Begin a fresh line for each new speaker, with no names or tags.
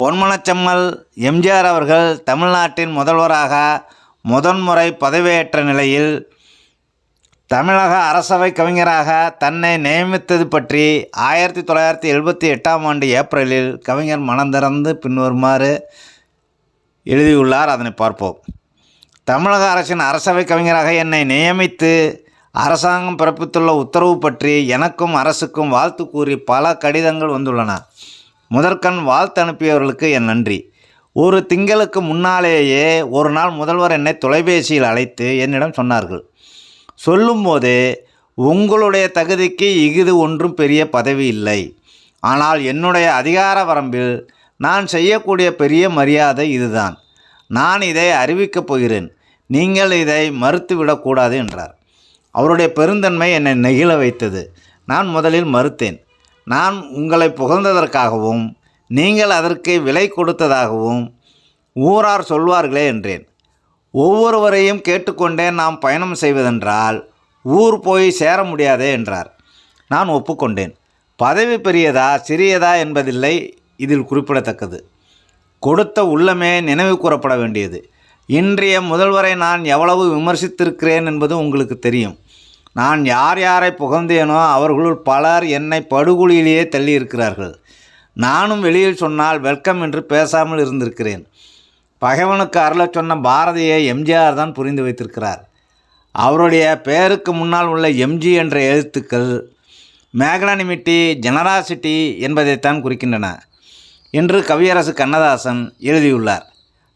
பொன்மனச்செம்மல் எம்ஜிஆர் அவர்கள் தமிழ்நாட்டின் முதல்வராக முதன்முறை பதவியேற்ற நிலையில் தமிழக அரசவை கவிஞராக தன்னை நியமித்தது பற்றி ஆயிரத்தி தொள்ளாயிரத்தி எழுபத்தி எட்டாம் ஆண்டு ஏப்ரலில் கவிஞர் மனந்திறந்து பின்வருமாறு எழுதியுள்ளார். அதனை பார்ப்போம். தமிழக அரசின் அரசவை கவிஞராக என்னை நியமித்து அரசாங்கம் பிறப்பித்துள்ள உத்தரவு பற்றி எனக்கும் அரசுக்கும் வாழ்த்து கூறி பல கடிதங்கள் வந்துள்ளன. முதற்கண் வாழ்த்து அனுப்பியவர்களுக்கு என் நன்றி. ஒரு திங்களுக்கு முன்னாலேயே ஒரு நாள் முதல்வர் என்னை தொலைபேசியில் அழைத்து என்னிடம் சொன்னார்கள். சொல்லும்போது உங்களுடைய தகுதிக்கு இஃது ஒன்றும் பெரிய பதவி இல்லை. ஆனால் என்னுடைய அதிகார வரம்பில் நான் செய்யக்கூடிய பெரிய மரியாதை இதுதான். நான் இதை அறிவிக்கப் போகிறேன். நீங்கள் இதை மறுத்துவிடக்கூடாது என்றார். அவருடைய பெருந்தன்மை என்னை நெகிழ வைத்தது. நான் முதலில் மறுத்தேன். நான் உங்களை புகழ்ந்ததற்காகவும் நீங்கள் அதற்கு விலை கொடுத்ததாகவும் ஊரார் சொல்வார்களே என்றேன். ஒவ்வொருவரையும் கேட்டுக்கொண்டே நாம் பயணம் செய்வதென்றால் ஊர் போய் சேர முடியாதே என்றார். நான் ஒப்புக்கொண்டேன். பதவி பெரியதா சிறியதா என்பதில்லை இதில் குறிப்பிடத்தக்கது. கொடுத்த உள்ளமே நினைவு கூறப்பட வேண்டியது. இன்றைய முதல்வரை நான் எவ்வளவு விமர்சித்திருக்கிறேன் என்பது உங்களுக்கு தெரியும். நான் யார் யாரை புகழ்ந்தேனோ அவர்களுள் பலர் என்னை படுகொலியிலேயே தள்ளியிருக்கிறார்கள். நானும் வெளியில் சொன்னால் வெல்கம் என்று பேசாமல் இருந்திருக்கிறேன். பகைவனுக்கு அருளச் சொன்ன பாரதியை எம்ஜிஆர் தான் புரிந்து வைத்திருக்கிறார். அவருடைய பெயருக்கு முன்னால் உள்ள எம்ஜி என்ற எழுத்துக்கள் மேக்னானிமிட்டி ஜெனராசிட்டி என்பதைத்தான் குறிக்கின்றன. என்று கவியரசு கண்ணதாசன் எழுதியுள்ளார்.